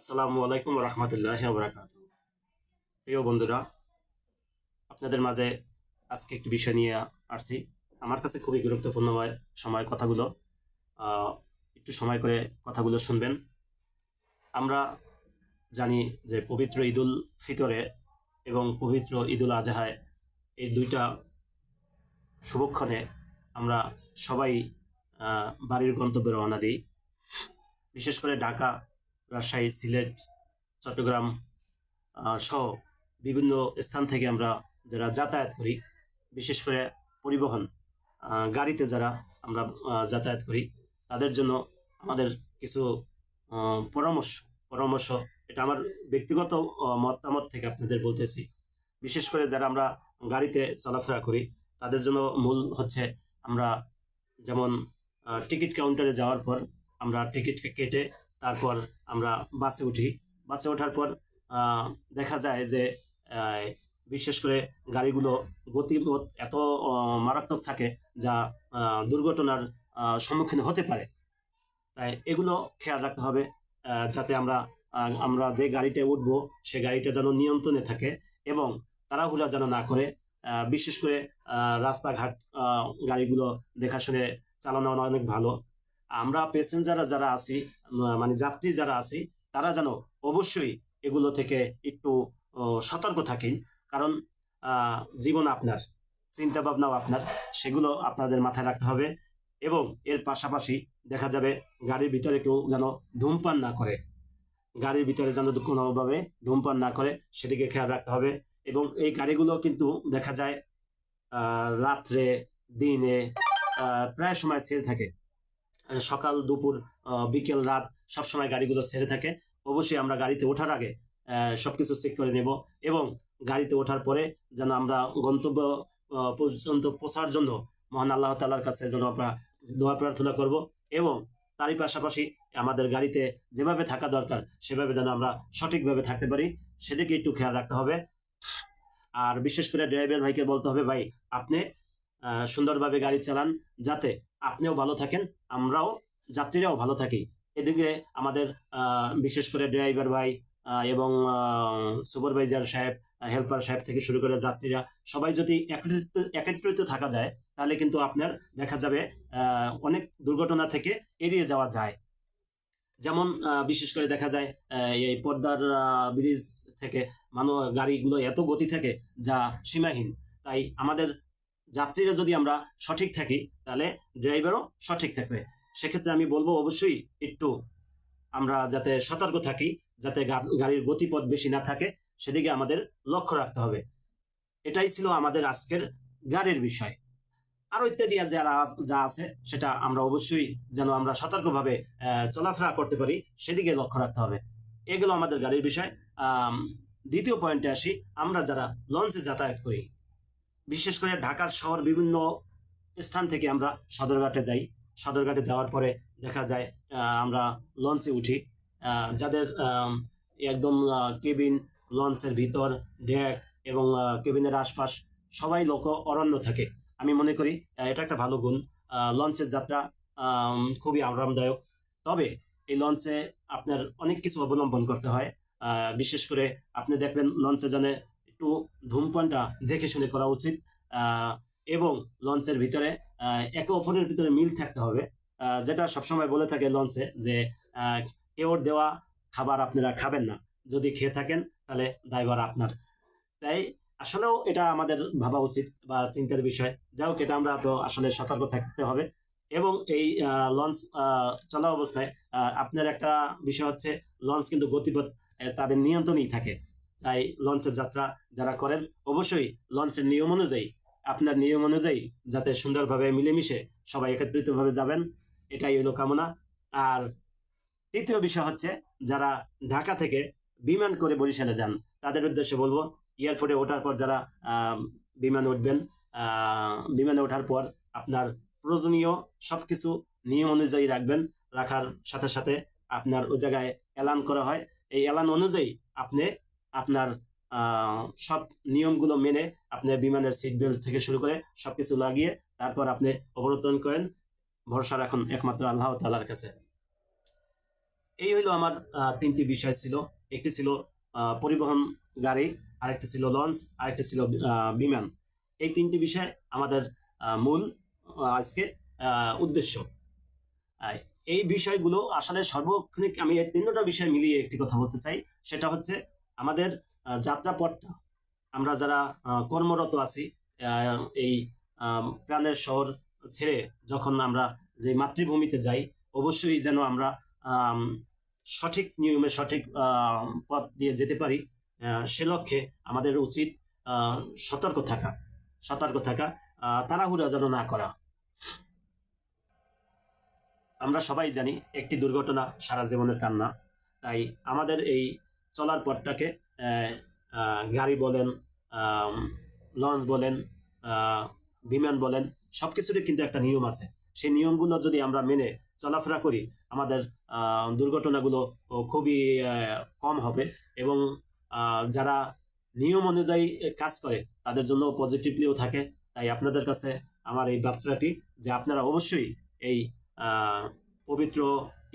আসসালামু আলাইকুম রহমতুল্লাহ বরাকাত প্রিয় বন্ধুরা, আপনাদের মাঝে আজকে একটি বিষয় নিয়ে আসছি। আমার কাছে খুবই গুরুত্বপূর্ণ সময় কথাগুলো। একটু সময় করে কথাগুলো শুনবেন। আমরা জানি যে পবিত্র ঈদুল ফিতরে এবং পবিত্র ঈদুল আজহায় এই দুইটা শুভক্ষণে আমরা সবাই বাড়ির গন্তব্যে রওনা দিই। বিশেষ করে ঢাকা রাজশাহী, সিলেট, চট্টগ্রাম সহ বিভিন্ন স্থান থেকে আমরা যারা যাতায়াত করি, বিশেষ করে পরিবহন গাড়িতে যারা আমরা যাতায়াত করি, তাদের জন্য আমাদের কিছু পরামর্শ পরামর্শ, এটা আমার ব্যক্তিগত মতামত থেকে আপনাদের বলতেছি। বিশেষ করে যারা আমরা গাড়িতে চলাফেরা করি, তাদের জন্য মূল হচ্ছে আমরা যেমন টিকিট কাউন্টারে যাওয়ার পর আমরা টিকিট কেটে তারপর আমরা বাসে উঠি। বাসে ওঠার পর দেখা যায় যে বিশেষ করে গাড়িগুলো গতিপথ এত মারাত্মক থাকে যা দুর্ঘটনার সম্মুখীন হতে পারে। তাই এগুলো খেয়াল রাখতে হবে যাতে আমরা আমরা যে গাড়িতে উঠবো, সে গাড়িটা যেন নিয়ন্ত্রণে থাকে এবং তাড়াহুড়া যেন না করে। বিশেষ করে রাস্তাঘাট গাড়িগুলো দেখাশুনে চালানো অনেক ভালো। আমরা প্যাসেঞ্জার যারা আছি মানে যাত্রী যারা আছি, তারা যেন অবশ্যই এগুলো থেকে একটু সতর্ক থাকেন। কারণ জীবন আপনার চিন্তা ভাবনাও আপনার, সেগুলো আপনাদের মাথায় রাখতে হবে এবং এর পাশাপাশি দেখা যাবে গাড়ির ভিতরে কেউ যেন ধূমপান না করে। গাড়ির ভিতরে যেন কোনোভাবে ধূমপান না করে, সেদিকে খেয়াল রাখতে হবে এবং এই গাড়িগুলো কিন্তু দেখা যায় রাত্রে, দিনে প্রায় সময় ছেড়ে থাকে। সকাল, দুপুর বিকেল, রাত সবসময় গাড়িগুলো ছেড়ে থাকে। অবশ্যই আমরা গাড়িতে ওঠার আগে সব কিছু চেক করে নেব এবং গাড়িতে ওঠার পরে যেন আমরা গন্তব্য পর্যন্ত পৌঁছার জন্য মহান আল্লাহ তালার কাছে যেন আমরা দোয়া প্রার্থনা করব এবং তারই পাশাপাশি আমাদের গাড়িতে যেভাবে থাকা দরকার, সেভাবে যেন আমরা সঠিকভাবে থাকতে পারি। সেদিকে একটু খেয়াল রাখতে হবে। আর বিশেষ করে ড্রাইভার ভাইকে বলতে হবে, ভাই, আপনি সুন্দরভাবে গাড়ি চালান যাতে আপনিও ভালো থাকেন, আমরাও, যাত্রীরাও ভালো থাকি। এদিকে আমাদের বিশেষ করে ড্রাইভার ভাই এবং সুপারভাইজার সাহেব হেল্পার সাহেব থেকে শুরু করে যাত্রীরা, সবাই যদি একত্রিত একত্রিত থাকা যায়, তাহলে কিন্তু আপনার দেখা যাবে অনেক দুর্ঘটনা থেকে এড়িয়ে যাওয়া যায়। যেমন বিশেষ করে দেখা যায় এই পদ্মার ব্রিজ থেকে মানুষ গাড়িগুলো এত গতি থাকে যা সীমাহীন। তাই আমাদের যাত্রীরা যদি আমরা সঠিক থাকি, তাহলে ড্রাইভারও সঠিক থাকবে। সেক্ষেত্রে আমি বলব অবশ্যই একটু আমরা যাতে সতর্ক থাকি, যাতে গাড়ির গতিপথ বেশি না থাকে, সেদিকে আমাদের লক্ষ্য রাখতে হবে। এটাই ছিল আমাদের আজকের গাড়ির বিষয়। আরও ইত্যাদি যারা যা আছে, সেটা আমরা অবশ্যই যেন আমরা সতর্কভাবে চলাফেরা করতে পারি, সেদিকে লক্ষ্য রাখতে হবে। এগুলো আমাদের গাড়ির বিষয়। দ্বিতীয় পয়েন্টে আসি, আমরা যারা লঞ্চে যাতায়াত করি বিশেষ করে ঢাকার শহর বিভিন্ন স্থান থেকে আমরা সদরঘাটে যাই। সদরঘাটে যাওয়ার পরে দেখা যায় আমরা লঞ্চে উঠি। যাদের একদম কেবিন, লঞ্চের ভিতর, ডেক এবং কেবিনের আশপাশ সবাই লোক অরণ্য থাকে। আমি মনে করি এটা একটা ভালো গুণ। লঞ্চের যাত্রা খুবই আরামদায়ক। তবে এই লঞ্চে আপনার অনেক কিছু অবলম্বন করতে হয়। বিশেষ করে আপনি দেখবেন লঞ্চে জানে একটু ধূমপানটা দেখে শুনে করা উচিত। এবং লঞ্চের ভিতরে একে অপরের ভিতরে মিল থাকতে হবে। যেটা সবসময় বলে থাকে লঞ্চে যে কেউর দেওয়া খাবার আপনারা খাবেন না। যদি খেয়ে থাকেন, তাহলে দায়ভার আপনার। তাই আসলেও এটা আমাদের ভাবা উচিত বা চিন্তার বিষয়। যাই হোক, এটা আমরা তো আসলে সতর্ক থাকতে হবে। এবং এই লঞ্চ চলা অবস্থায় আপনার একটা বিষয় হচ্ছে, লঞ্চ কিন্তু গতিপথ তাদের নিয়ন্ত্রণেই থাকে। তাই লঞ্চের যাত্রা যারা করেন, অবশ্যই লঞ্চের নিয়ম অনুযায়ী, আপনার নিয়ম অনুযায়ী যাতে সুন্দরভাবে মিলেমিশে সবাই একত্রিতভাবে যাবেন, এটাই হলো কামনা। আর তৃতীয় বিষয় হচ্ছে, যারা ঢাকা থেকে বিমান করে বরিশালে যান, তাদের উদ্দেশ্যে বলব, এয়ারপোর্টে ওঠার পর যারা বিমানে উঠবেন বিমানে ওঠার পর আপনার প্রয়োজনীয় সব কিছু নিয়ম অনুযায়ী রাখবেন, রাখার সাথে সাথে আপনার ওই জায়গায় এলান করা হয়। এই এলান অনুযায়ী আপনি আপনার সব নিয়মগুলো মেনে আপনি বিমানের সিট বেল্ট থেকে শুরু করে সবকিছু লাগিয়ে তারপর আপনি অবতরণ করেন। ভরসা রাখুন একমাত্র আল্লাহ তালার কাছে। এই হলো আমার তিনটি বিষয় ছিল। একটি ছিল পরিবহন গাড়ি, আরেকটি ছিল লঞ্চ আরেকটি ছিল বিমান। এই তিনটি বিষয় আমাদের মূল আজকে উদ্দেশ্য। এই বিষয়গুলো আসলে সর্বক্ষণিক আমি এই তিনটা বিষয় মিলিয়ে একটি কথা বলতে চাই। সেটা হচ্ছে আমাদের যাত্রাপথটা। আমরা যারা কর্মরত আছি এই প্রাণের শহর ছেড়ে যখন আমরা যে মাতৃভূমিতে যাই, অবশ্যই যেন আমরা সঠিক নিয়মে সঠিক পথ দিয়ে যেতে পারি সে লক্ষ্যে আমাদের উচিত সতর্ক থাকা সতর্ক থাকা তাড়াহুড়া যেন না করা। আমরা সবাই জানি একটি দুর্ঘটনা সারা জীবনের কান্না। তাই আমাদের এই চলার পথটাকে গাড়ি বলেন লঞ্চ বলেন বিমান বলেন সব কিছুরই কিন্তু একটা নিয়ম আছে। সেই নিয়মগুলো যদি আমরা মেনে চলাফেরা করি, আমাদের দুর্ঘটনাগুলো খুবই কম হবে এবং যারা নিয়ম অনুযায়ী কাজ করে, তাদের জন্য পজিটিভলিও থাকে। তাই আপনাদের কাছে আমার এই বার্তাটি যে আপনারা অবশ্যই এই পবিত্র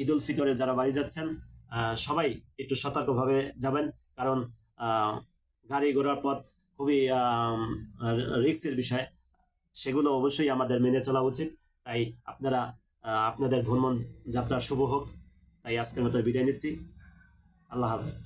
ঈদ উল ফিতরে যারা বাড়ি যাচ্ছেন সবাই একটু সতর্কভাবে যাবেন। কারণ গাড়ি ঘোড়ার পথ খুবই রিক্সের বিষয়। সেগুলো অবশ্যই আমাদের মেনে চলা উচিত। তাই আপনারা আপনাদের ভ্রমণ যাত্রা শুভ হোক। তাই আজকের মতো বিদায় নিচ্ছি। আল্লাহ হাফেজ।